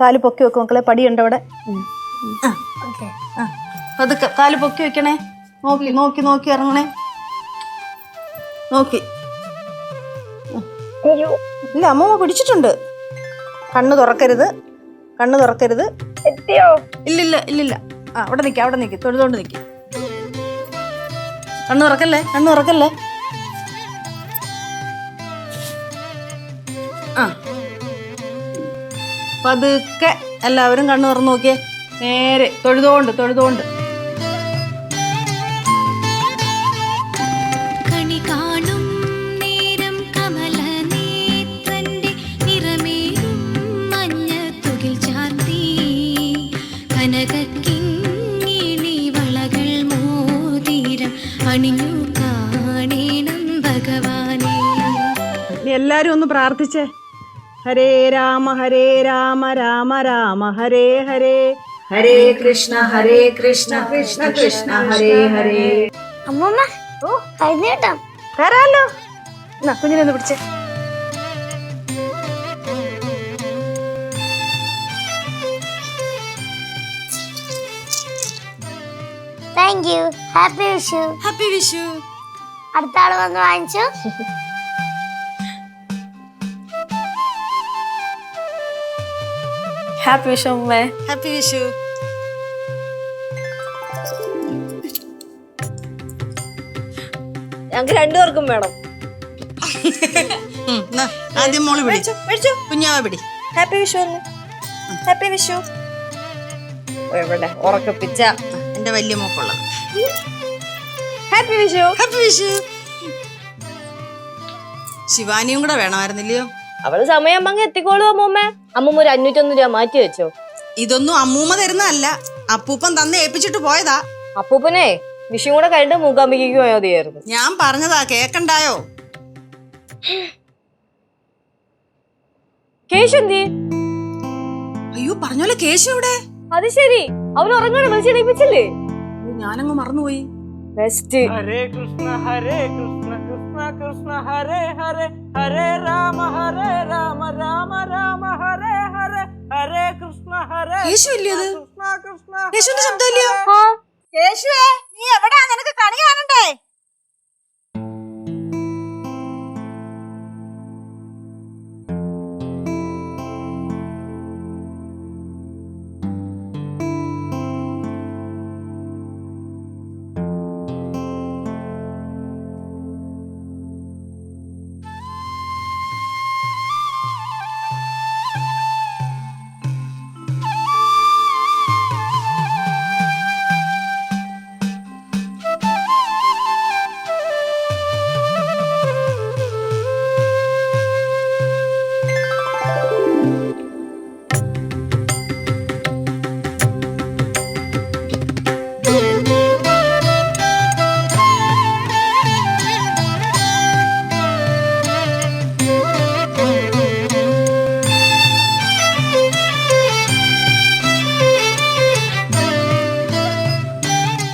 കാൽ പൊക്കി വെക്കും മക്കളെ പടിയുണ്ട് അവിടെ. പതുക്കെ കാൽ പൊക്കി വെക്കണേ. നോക്കി നോക്കി നോക്കി ഇറങ്ങണേ. നോക്കി. ഇല്ല അമ്മ പിടിച്ചിട്ടുണ്ട്. കണ്ണ് തുറക്കരുത് കണ്ണ് തുറക്കരുത്. ഇല്ലില്ല ഇല്ലില്ല ആ അവിടെ നിൽക്കുക അവിടെ നിൽക്കുക തൊഴുതോണ്ട് നിൽക്കുക കണ്ണ് തുറക്കല്ലേ കണ്ണ് തുറക്കല്ലേ? ആ. പതുക്കെ എല്ലാവരും കണ്ണു തുറന്ന് നോക്കിയേ. നേരെ തൊഴുതോണ്ട് തൊഴുതോണ്ട്. എല്ലാരും ഒന്ന് പ്രാർത്ഥിച്ചേ. ഹരേ രാമ ഹരേ രാമ രാമ രാമ ഹരേ ഹരേ. ഹരേ കൃഷ്ണ ഹരേ കൃഷ്ണ കൃഷ്ണ കൃഷ്ണ ഹരേ ഹരേ. അമ്മമ്മ ഓ കഴിഞ്ഞേട്ടാ? തരാലോ എന്നാ കുഞ്ഞിനെ ഒന്ന് പിടിച്ചേ. Thank you happy Vishu happy Vishu അടുത്ത ആൾ വന്ന് വാങ്ങിച്ചു. ഹാപ്പി വിഷു അമ്മേ ഹാപ്പി വിഷു ഞങ്ങൾക്ക് രണ്ടുപേർക്കും വേണം. ആദ്യം മോൾ പിടി. കുഞ്ഞാവ പിടി. ഹാപ്പി വിഷു അല്ലേ ഹാപ്പി വിഷു എവിടെ? ഉറക്കപ്പിച്ച. എന്റെ വലിയ മോക്കുള്ളത്. ഹാപ്പി വിഷു ഹാപ്പി വിഷു ശിവാനിയും കൂടെ വേണമായിരുന്നില്ലയോ? അവൾ സമയം അങ്ങ് എത്തിക്കോളൂ അമ്മൂമ്മ. അമ്മൂമ്മ ഒരു അഞ്ഞൂറ്റൊന്ന് രൂപ മാറ്റി വെച്ചോ. ഇതൊന്നും അമ്മൂമ്മ തരുന്നതല്ല. അപ്പൂപ്പൻ തന്നെ ഏൽപ്പിച്ചിട്ട് പോയതാ. അപ്പൂപ്പനെ വിഷയം കൂടെ കഴിഞ്ഞിട്ട് മൂക്കാമ്പിക്ക് പോയാൽ ഞാൻ പറഞ്ഞതാ കേക്കണ്ടായോ? കേശു അയ്യോ പറഞ്ഞോലെ കേശു ഇവിടെ അത് ശരി അവൻ ഉറങ്ങാണ് വിളിച്ചെടുപ്പിച്ചില്ലേ ഞാനങ്ങ് മറന്നുപോയി. ബെസ്റ്റ് ഹരേ കൃഷ്ണ ഹരേ കൃഷ്ണ. കൃഷ്ണ കൃഷ്ണ ഹരേ ഹരേ ഹരേ രാമ ഹരേ രാമ രാമ രാമ ഹരേ ഹരേ ഹരേ കൃഷ്ണ ഹരേ യേശു ഇല്ലേ കൃഷ്ണ കൃഷ്ണ യേശുവിന്റെ ശബ്ദമില്ലയോ യേശുവേ നീ എവിടാ? നിനക്ക്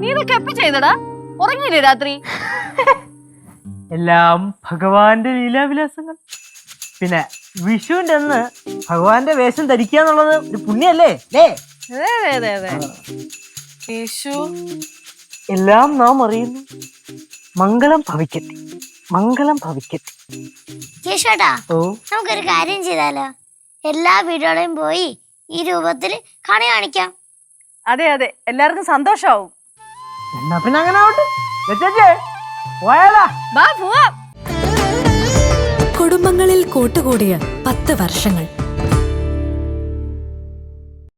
നീ ഇതൊക്കെ എപ്പ ചെയ്തടാ. ഉറങ്ങിയില്ലേ രാത്രി? എല്ലാം ഭഗവാന്റെ ലീലാവിലാസങ്ങൾ. പിന്നെ വിഷുവിന്റെ അന്ന് ഭഗവാന്റെ വേഷം ധരിക്കുക എന്നുള്ളത് ഒരു പുണ്യല്ലേ? വിഷു. എല്ലാം നാം അറിയുന്നു. മംഗളം ഭവിക്കട്ടെ. മംഗളം ഭവിക്കട്ടെ. കേശോട്ടാ ഓ. നമുക്കൊരു കാര്യം ചെയ്താലോ? എല്ലാ വീടുകളെയും പോയി ഈ രൂപത്തിൽ കണി കാണിക്കാം. അതെ അതെ. എല്ലാവർക്കും സന്തോഷാവും. എന്നാ പിന്നെ അങ്ങനെ ആവട്ടെ. ലച്ചേച്ചേ, പോയാലാ? ബാ പോവാം. കുടുംബങ്ങളിൽ കൂട്ടുകൂടിയ പത്ത് വർഷങ്ങൾ.